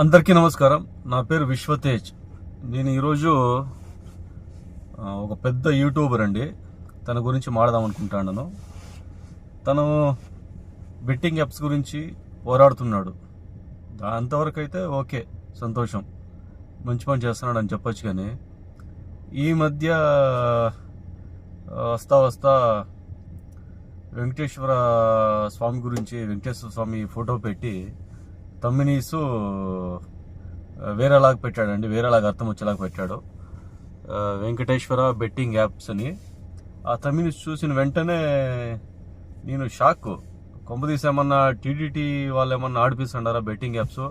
అందరికీ నమస్కారం. నా పేరు విశ్వతేజ్. నేను ఈరోజు ఒక పెద్ద యూట్యూబర్ అండి. తన గురించి మాడదాం అనుకుంటాను తను బెట్టింగ్ యాప్స్ గురించి పోరాడుతున్నాడు. అంతవరకు అయితే ఓకే సంతోషం. మంచి పని చేస్తున్నాడు అని చెప్పొచ్చు కానీ ఈ మధ్య వస్తా వస్తా వెంకటేశ్వర స్వామి గురించి వెంకటేశ్వర స్వామి ఫోటో పెట్టి తమ్మినీసు వేరేలాగా పెట్టాడండి. వేరేలాగా అర్థం వచ్చేలాగా పెట్టాడు. వెంకటేశ్వర బెట్టింగ్ యాప్స్ అని. ఆ తమ్మిని చూసిన వెంటనే నేను షాక్ కొంపదీసి ఏమన్నా టీడీటీ వాళ్ళు ఏమన్నా ఆడిపిస్తుండారా బెట్టింగ్ యాప్స్?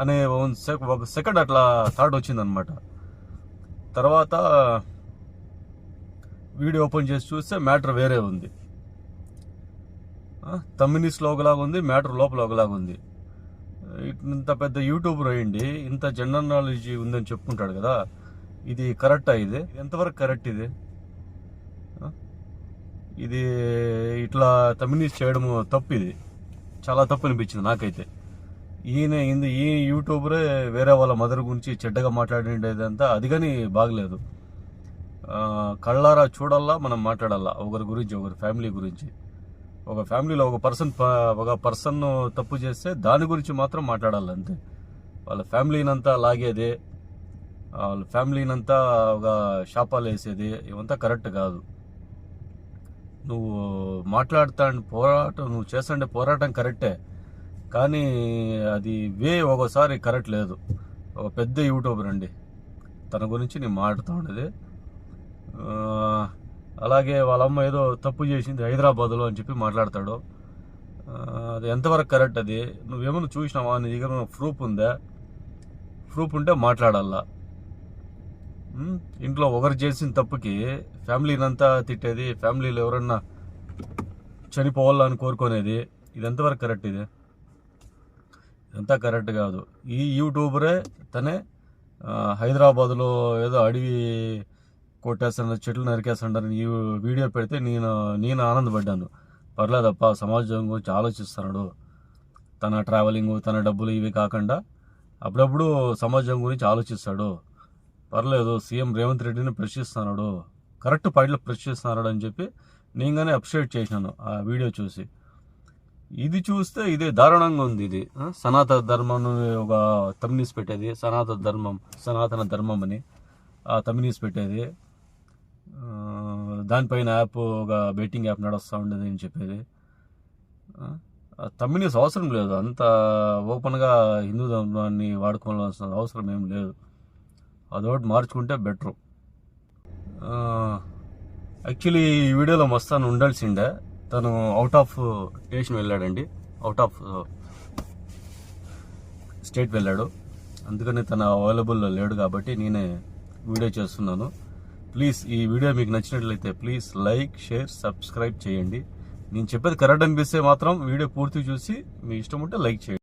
అనే వన్ ఒక సెకండ్ అట్లా థాట్ వచ్చిందనమాట. తర్వాత వీడియో ఓపెన్ చేసి చూస్తే మ్యాటర్ వేరే ఉంది. తమ్మినీస్లో లోగలాగా ఉంది మ్యాటర్ లోపల ఒకలాగా ఉంది ఇంత పెద్ద యూట్యూబర్ అయ్యండి ఇంత జనరల్ నాలెడ్జ్ ఉందని చెప్పుకుంటాడు కదా. ఇది కరెక్టా ఇది? ఎంతవరకు కరెక్ట్ ఇది? ఇది ఇట్లా తమిళీస్ చేయడము తప్పు ఇది. చాలా తప్పు అనిపించింది నాకైతే. ఈయన ఇంది ఈ యూట్యూబరే వేరే వాళ్ళ మదర్ గురించి చెడ్డగా మాట్లాడేదంతా అది కానీ బాగలేదు. కళ్ళారా చూడాలా మనం మాట్లాడాలా ఒకరి గురించి ఒకరి ఫ్యామిలీ గురించి. ఒక ఫ్యామిలీలో ఒక పర్సన్ ఒక పర్సన్ తప్పు చేస్తే దాని గురించి మాత్రం మాట్లాడాలి అంతే. వాళ్ళ ఫ్యామిలీనంతా లాగేది వాళ్ళ ఫ్యామిలీనంతా ఒక శాపాలు వేసేది ఇవంతా కరెక్ట్ కాదు. నువ్వు మాట్లాడుతా పోరాటం నువ్వు చేస్తుండే పోరాటం కరెక్టే కానీ అది వే ఒకసారి కరెక్ట్ లేదు. ఒక పెద్ద యూట్యూబర్ అండి. తన గురించి నేను మాట్లాడుతూ ఉండేది. అలాగే వాళ్ళ అమ్మ ఏదో తప్పు చేసింది హైదరాబాద్లో అని చెప్పి మాట్లాడతాడు. అది ఎంతవరకు కరెక్ట్ అది? నువ్వేమైనా చూసినావా? నీ దగ్గర ప్రూఫ్ ఉందా? ప్రూఫ్ ఉంటే మాట్లాడాలా? ఇంట్లో ఒకరు చేసిన తప్పుకి ఫ్యామిలీనంతా తిట్టేది ఫ్యామిలీలో ఎవరన్నా చనిపోవాలని కోరుకునేది ఇది ఎంతవరకు కరెక్ట్ ఇది? ఇదంతా కరెక్ట్ కాదు. ఈ యూట్యూబరే తనే హైదరాబాద్లో ఏదో అడవి కొట్టేస్తాను చెట్లు నరికేస్తాడని ఈ వీడియో పెడితే నేను నేను ఆనందపడ్డాను. పర్లేదప్ప సమాజం గురించి ఆలోచిస్తున్నాడు. తన ట్రావెలింగ్ తన డబ్బులు ఇవి కాకుండా అప్పుడప్పుడు సమాజం గురించి ఆలోచిస్తాడు. పర్లేదు సీఎం రేవంత్ రెడ్డిని ప్రశ్నిస్తున్నాడు. కరెక్ట్ పాయింట్లో ప్రశ్నిస్తున్నాడు అని చెప్పి నేను అప్షేట్ అప్రిషియేట్ చేసినాను ఆ వీడియో చూసి. ఇది చూస్తే ఇదే దారుణంగా ఉంది ఇది. సనాతన ధర్మం ఒక తమినీస్ పెట్టేది. సనాతన ధర్మం సనాతన ధర్మం అని ఆ తమినీస్ పెట్టేది. దానిపైన యాప్ ఒక బెట్టింగ్ యాప్ నడుస్తూ ఉండేది అని చెప్పేది. ఆ, తమినీస్ అవసరం లేదు. అంత ఓపెన్గా హిందూ ధర్మాన్ని వాడుకోవాల్సిన అవసరం ఏం లేదు. అదొకటి మార్చుకుంటే బెటరు. యాక్చువల్లీ ఈ వీడియోలో మస్తాను ఉండాల్సిండే తను అవుట్ ఆఫ్ స్టేషన్ వెళ్ళాడండి. అవుట్ ఆఫ్ స్టేట్ వెళ్ళాడు. అందుకని తను అవైలబుల్ లేడు కాబట్టి నేనే వీడియో చేస్తున్నాను. ప్లీజ్ ఈ వీడియో మీకు నచ్చినట్లయితే ప్లీజ్ లైక్ షేర్ సబ్స్క్రైబ్ చేయండి. నేను చెప్పేది కరెక్ట్ అనిపిస్తే మాత్రం వీడియో పూర్తి చూసి మీ ఇష్టం ఉంటే లైక్ చేయండి.